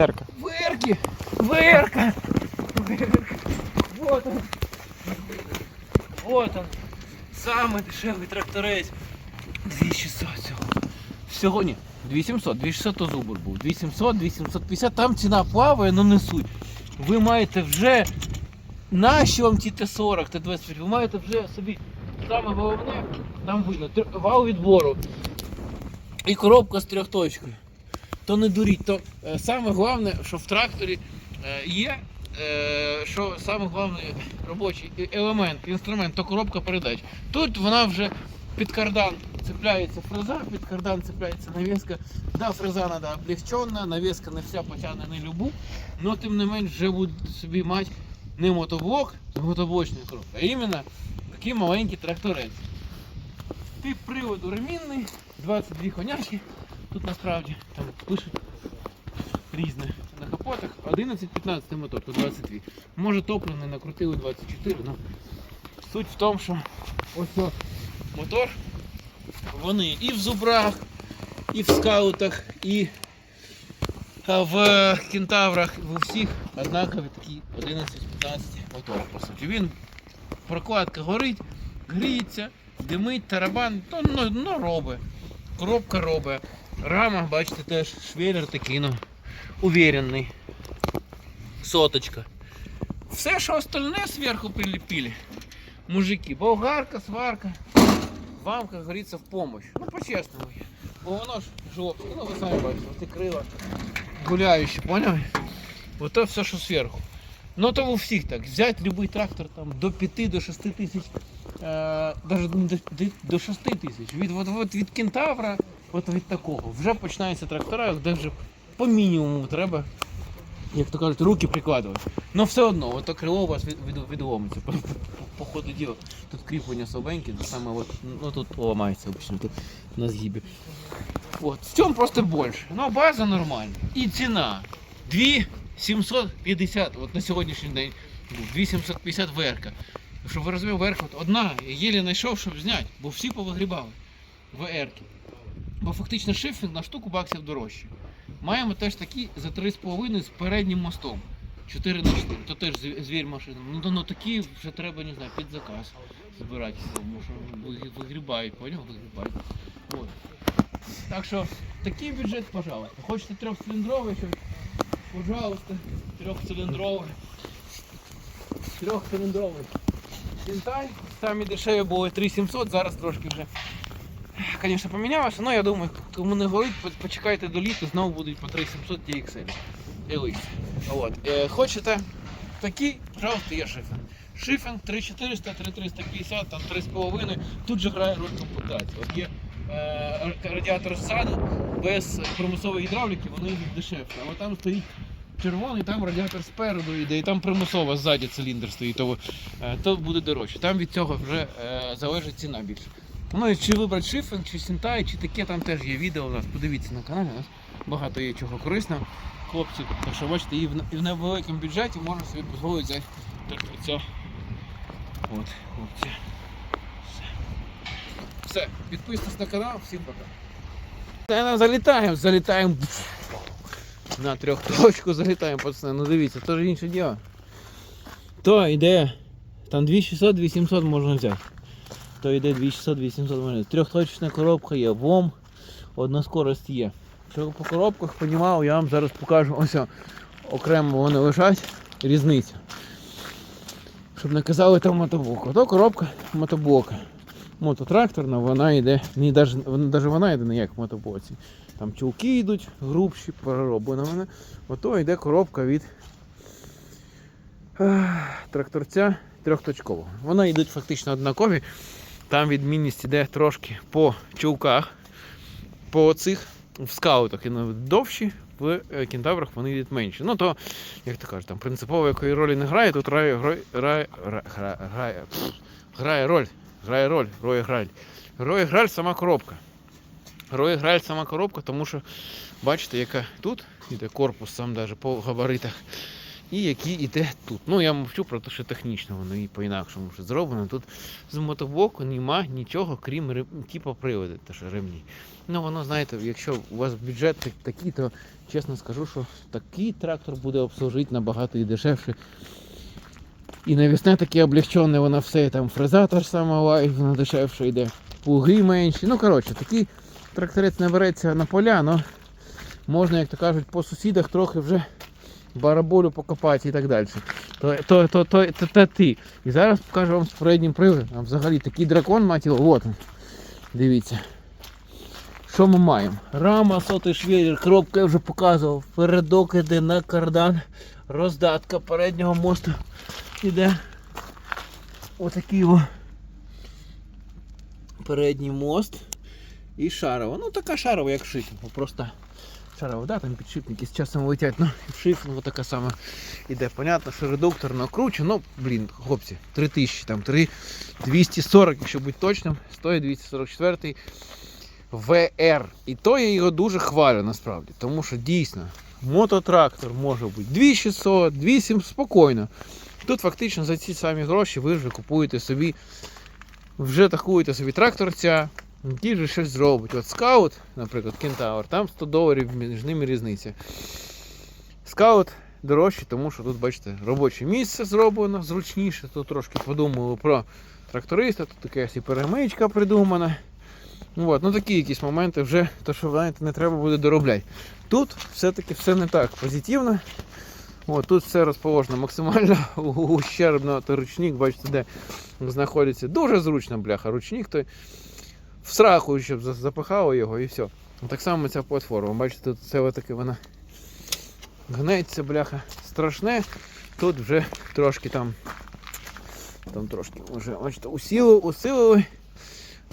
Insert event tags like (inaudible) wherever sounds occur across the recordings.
Верка. Верки! Верка! Верка! Вот он! Вот он! Самый дешевий тракторець. 2600 всього. Всього ні. 2700, 2600 то зубр був. 2700, 2750, там ціна плаває, ну не суть. Ви маєте вже нащо вам ті Т40, Т25, ви маєте вже собі саме головне, там видно, вал відбору і коробка з трьохточкою. То не дуріть, то е, саме головне, що в тракторі е, є, е, що саме головний робочий елемент, інструмент, то коробка передач. Тут вона вже під кардан цепляється фреза, під кардан цепляється навіска. Да, фреза треба облегчена, навіска не вся потягне не любу, але тим не менш вже буде собі мати не мотоблок, а мотоблочну коробку, а іменно такий маленький тракторець. Тип приводу ремінний, 22 коняки. Тут насправді там пишуть різне на капотах. 11-15 мотор, тут 22. Може топливний накрутили 24, але суть в тому, що ось мотор, вони і в зубрах, і в скаутах, і в кентаврах, в усіх однакові такі 11-15 мотор, по суті. Він прокладка горить, гріється, димить, тарабан, то ну, ну робить. Коробка робить. Рама, бачите, теж швеллер такий, ну, уверенний. Соточка. Все, що остальне зверху прилепили. Мужики, болгарка, сварка. Вам, как говорится, в помощь. Ну, по-честному. Бо воно ж жовте, ну ви самі бачите, ті крила гуляючі, поняли? Вот то все, що зверху. Ну то у всіх так. Взять любой трактор там до 5 до 6 тисяч, е, не до, до- до 6 тисяч. Від, от, від кентавра, от від такого. Вже починаються трактора, де вже по мінімуму треба, як то кажуть, руки прикладувати. Ну все одно, ото крило у вас від, від, відломиться. По, по, по ходу діла. Тут кріплення слабеньке, саме от, ну тут ламається обычно тут на згибі. От, в цьому просто більше. Ну база нормальна. І ціна. 2750, от на сьогоднішній день був 2750 верка. Щоб ви розуміли, верка одна, єлі знайшов, щоб зняти, бо всі повигрібали ВРки. Бо фактично шифінг на штуку баксів дорожче. Маємо теж такі за 3,5 з переднім мостом. 4 на 4, то теж звір машина. Ну, ну такі вже треба, не знаю, під заказ збирати, тому що ви- вигрібають, поняв? Вигрібають. От. Так що такий бюджет, пожалуйста. Хочете трьохциліндровий, що Пожалуйста, трьохциліндровий. Трьохциліндровий. Сінтай. Самі дешеві були 3700, зараз трошки вже. Звісно, помінялося, але я думаю, кому не горить, почекайте до літа, знову будуть по 3700 DXL. LX. От. Е, хочете такий, пожалуйста, є шифінг. Шифінг 3400, 3350, там 3,5. Тут же грає роль комплектації. От є е, радіатор ззаду, без примусової гідравліки вони йдуть дешевше. А там стоїть червоний, там радіатор спереду йде, і там примусово ззаді циліндр стоїть, то, е, то буде дорожче. Там від цього вже е, залежить ціна більше. Ну і чи вибрати шифінг, чи сінтай, чи таке, там теж є відео у нас. Подивіться на каналі, у нас багато є чого корисного. Хлопці, так що бачите, і в, і в невеликому бюджеті можна собі дозволити взяти тракторця. От, хлопці. Все. Все, підписуйтесь на канал, всім пока. Та, залітаємо, залітаємо. На трьохточку залітаємо, пацани. Ну дивіться, то ж інше діло. То йде. Там 2600, 2700 можна взяти. То йде 2600, 800 можна взяти. Трьохточечна коробка є, ВОМ, одна скорость є. Що по коробках понімав, я вам зараз покажу. Ось окремо вони лежать, різниця. Щоб не казали там мотоблок. Ото коробка мотоблока. Мототракторна, вона йде, не даже, вона, вона йде не як в мотоблоці. Там чулки йдуть, грубші, перероблена вона. Ото йде коробка від тракторця трьохточкового. Вона йдуть фактично однакові. Там відмінність йде трошки по чулках, по цих в скаутах і навіть довші, в е, кентаврах вони йдуть менші. Ну то, як то кажуть, там принципово якої ролі не грає, тут грає, грає, грає, грає, роль. Грає роль, Роє Граль. Роє Граль сама коробка. Роє Граль сама коробка, тому що бачите, яка тут іде корпус сам даже по габаритах. І який іде тут. Ну я мовчу про те, що технічно воно і по-інакшому вже зроблено. Тут з мотоблоку нема нічого, крім рем... типу приводу, те, що ремні. Ну воно, знаєте, якщо у вас бюджет так- такий, то чесно скажу, що такий трактор буде обслужити набагато і дешевше. І навісне таке облегчене, воно все, там фреза та сама лайф, вона дешевше йде, плуги менші. Ну, коротше, такий тракторець не береться на поля, але можна, як то кажуть, по сусідах трохи вже бараболю покопати і так далі. То, то, то, то, то, то ти. І зараз покажу вам з переднім приводом. А взагалі такий дракон, мать його. Дивіться. Що ми маємо? Рама, сотий швеллер, коробка я вже показував. Передок іде на кардан. Роздатка переднього мосту іде. Отакий о. Передній мост. І шарова. Ну така шарова, як шифінг. Просто шарова, да, там підшипники з часом летять. Ну, (laughs) в шифінгу така сама іде. Понятно, що редуктор накруче, ну, блін, хлопці, 3000, там 3 240, якщо бути точним, стоїть 244 VR. І то я його дуже хвалю насправді, тому що дійсно мототрактор може бути 2600, 2700, спокійно. Тут фактично за ці самі гроші ви вже купуєте собі, вже такуєте собі тракторця, який же щось зробить. От скаут, наприклад, Кентавр, там 100 доларів між ними різниця. Скаут дорожче, тому що тут, бачите, робоче місце зроблено зручніше. Тут трошки подумали про тракториста, тут така і перемичка придумана. От, ну такі якісь моменти вже, то що знаєте, не треба буде доробляти. Тут все-таки все не так позитивно. От, тут все розположено максимально (laughs) ущербно, то ручник, бачите, де знаходиться. Дуже зручно, бляха, ручник той в сраху, щоб запихало його і все. Так само ця платформа. Бачите, тут все таки вона гнеться, бляха, страшне. Тут вже трошки там, там трошки вже, бачите, усилили, усилили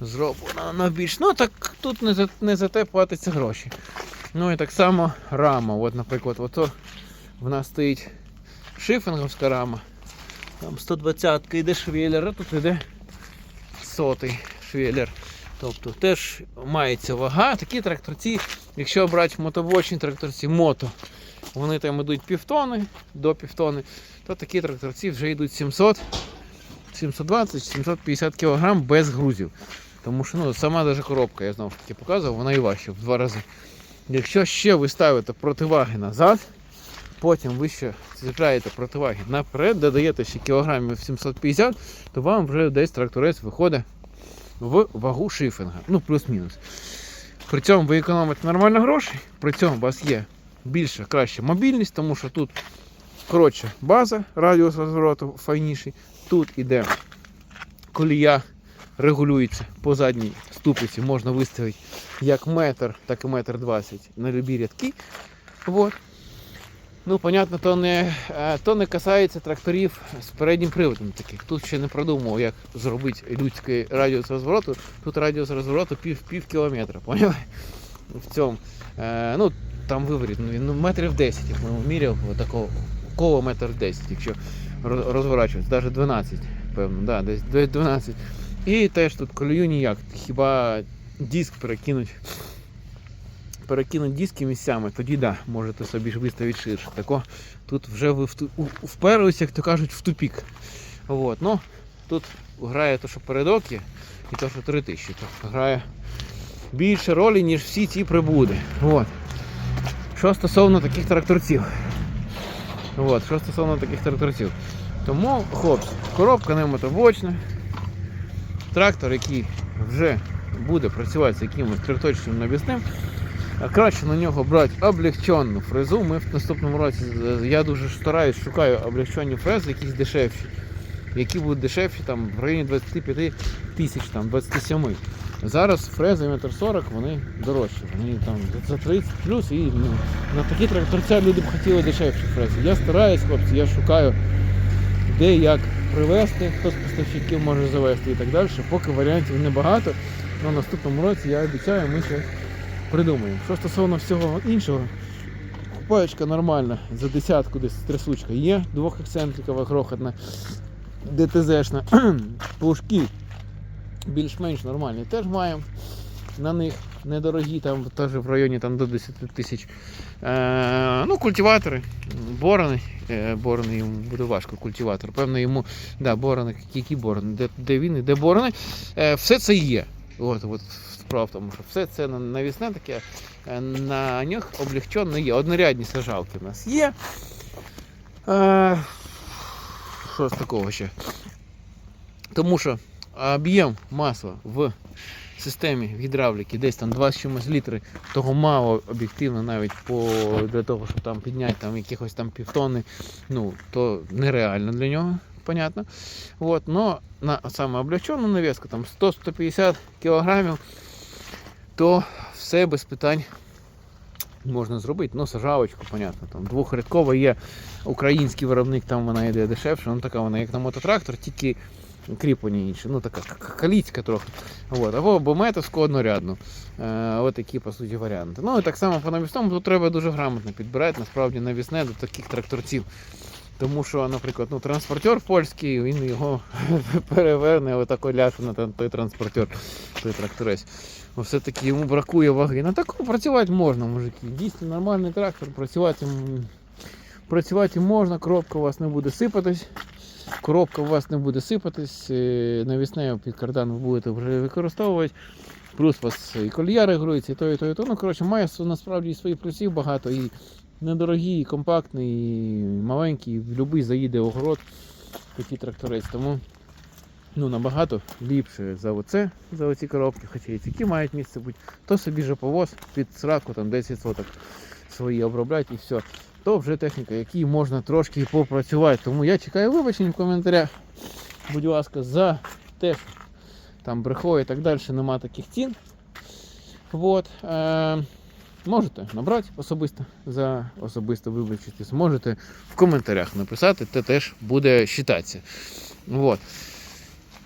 зроблено на більш. Ну так тут не за, не за те платиться гроші. Ну і так само рама. От, наприклад, ото в нас стоїть шифінговська рама. Там 120 йде швеллер, а тут йде сотий швеллер. Тобто теж мається вага. Такі тракторці, якщо брати мотобочні тракторці мото, вони там йдуть півтони до півтони, то такі тракторці вже йдуть 700, 720-750 кг без грузів. Тому що ну, сама даже коробка, я знову таки показував, вона і важча в два рази. Якщо ще ви ставите противаги назад, потім ви ще з'їжджаєте противаги наперед, додаєте ще кілограмів 750, то вам вже десь тракторець виходить в вагу шифінга. Ну, плюс-мінус. При цьому ви економите нормально грошей, при цьому у вас є більша, краща мобільність, тому що тут коротша база, радіус розвороту файніший. Тут іде колія регулюється по задній ступиці, можна виставити як метр, так і метр двадцять на любі рядки. Вот. Ну, понятно, то не, е, то не касається тракторів з переднім приводом таких. Тут ще не продумав, як зробити людський радіус розвороту. Тут радіус розвороту пів, пів кілометра, поняли? В цьому. Е, ну, там виворіт, ну, ну, метрів 10, як ми міряв, такого коло метр 10, якщо роз- розворачуватися, навіть 12, певно, да, десь 12. І теж тут колію ніяк, хіба диск перекинуть. Перекинуть диски місцями, тоді да, можете собі ж виставити ширше. Тако тут вже ви вперлися, як то кажуть, в тупік. От, ну, тут грає то, що передок і то, що 3000. То грає більше ролі, ніж всі ці прибуди. От. Що стосовно таких тракторців. От, що стосовно таких тракторців. Тому, хлопці, коробка не мотобочна. Трактор, який вже буде працювати з якимось трьохточним навісним, а краще на нього брати облегчену фрезу. Ми в наступному році, я дуже стараюсь, шукаю облегчені фрези, якісь дешевші, які будуть дешевші там, в районі 25 тисяч, там, 27. Зараз фрези метр 40 вони дорожчі. Вони там за 30 плюс і ну, на такі тракторця люди б хотіли дешевші фрези. Я стараюсь, хлопці, я шукаю де як привезти, хто з поставщиків може завести і так далі. Поки варіантів небагато. але в наступному році я обіцяю, ми ще придумаємо. Що стосовно всього іншого, купаєчка нормальна, за десятку десь трясучка є, двохексцентрикова грохотна, ДТЗшна, (clears throat) плужки більш-менш нормальні теж маємо на них. недорогі, там теж в районі там, до 10 тисяч. Е, ну, культиватори, борони. Е, борони йому буде важко, культиватор. Певно, йому, да, борони, які борони, де, де він і де борони. Е, все це є. От, от справа в тому, що все це навісне таке, е, на нього облегчено є. Однорядні сажалки в нас є. Е, що з такого ще? Тому що об'єм масла в системі гідравліки десь там 2 з чимось літри, того мало об'єктивно навіть по, для того, щоб там підняти там, якихось там півтонни, ну, то нереально для нього, понятно. От, но на саме облегчену навіску, там 100-150 кілограмів, то все без питань можна зробити. Ну, сажалочку, понятно, там двохрядкова є український виробник, там вона йде дешевше, ну така вона як на мототрактор, тільки кріплення інше, ну така каліцька трохи. От, або або метовську однорядну. Е, от такі, по суті, варіанти. Ну і так само по навісному тут треба дуже грамотно підбирати насправді навісне до таких тракторців. Тому що, наприклад, ну, транспортер польський, він його (laughs) переверне отако ляше на той- транспортер, той тракторець. Бо все-таки йому бракує ваги. На такому працювати можна, мужики. Дійсно нормальний трактор, працювати, працювати можна, коробка у вас не буде сипатись. Коробка у вас не буде сипатись, е, навіснею під кардан ви будете вже використовувати. Плюс у вас і колья регулюється, і то, і то, і то. Ну, коротше, має насправді і своїх плюсів багато. І недорогий, компактний, маленький, в будь-який заїде огород такий тракторець. Тому ну, набагато ліпше за оце, за оці коробки, хоча і такі мають місце бути. То собі же повоз під сраку, там 10 соток свої обробляти і все. То вже техніка, якій можна трошки попрацювати. Тому я чекаю вибачень в коментарях. Будь ласка, за те, що там брехо і так далі нема таких цін. Вот. Можете набрати особисто за особисто вибачитись. Можете в коментарях написати, це теж буде вважатися. Вот.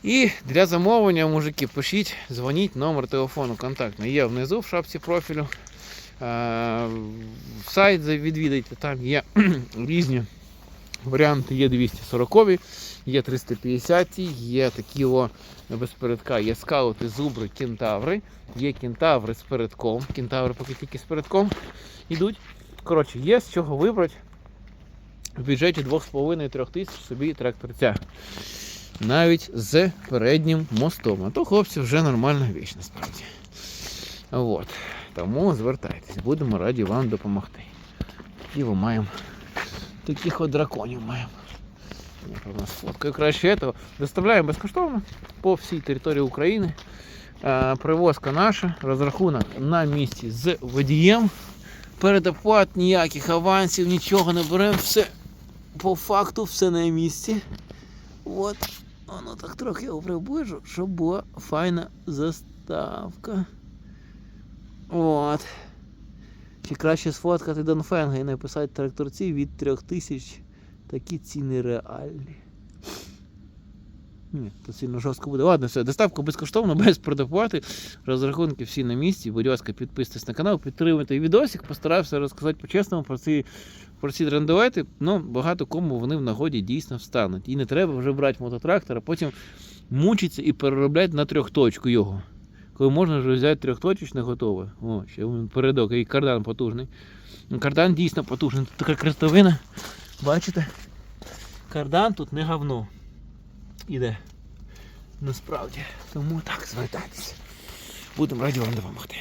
І для замовлення, мужики, пишіть, дзвоніть, номер телефону контактний є внизу в шапці профілю. Е, сайт відвідайте, там є (clears throat) різні варіанти. Є 240, є 350, є такі без передка, є скаути, зубри, кентаври, є кентаври з передком. Кентаври поки тільки з передком йдуть. Коротше, є з чого вибрати в бюджеті 2,5-3 тисяч собі тракторця. Навіть з переднім мостом. А то хлопці вже нормальна віч насправді. От. Тому звертайтесь, будемо раді вам допомогти. Такі ми маємо. Таких от драконів маємо. Я правда сфоткаю краще этого. Доставляємо безкоштовно по всій території України. Привозка наша, розрахунок на місці з водієм. Передоплат ніяких авансів, нічого не беремо, все по факту, все на місці. От. Воно так трохи його приближу, щоб була файна заставка. От. Чи краще сфоткати Донфенга і написати тракторці від 3000. Такі ціни реальні. Ні, то сильно жорстко буде. Ладно, все, доставка безкоштовна, (laughs) без предоплати. Розрахунки всі на місці. Будь ласка, підписуйтесь на канал, підтримуйте відосик. Постараюся розказати по-чесному про ці, про ці драндулети. Ну, багато кому вони в нагоді дійсно встануть. І не треба вже брати мототрактор, а потім мучитися і переробляти на трьохточку його. Коли можна вже взяти трьохточечне готове. О, ще передок, і кардан потужний. Ну, Кардан дійсно потужний. Тут така крестовина. Бачите? Кардан тут не говно. Іде. Насправді. Тому так, звертайтеся. Будемо раді вам допомогти.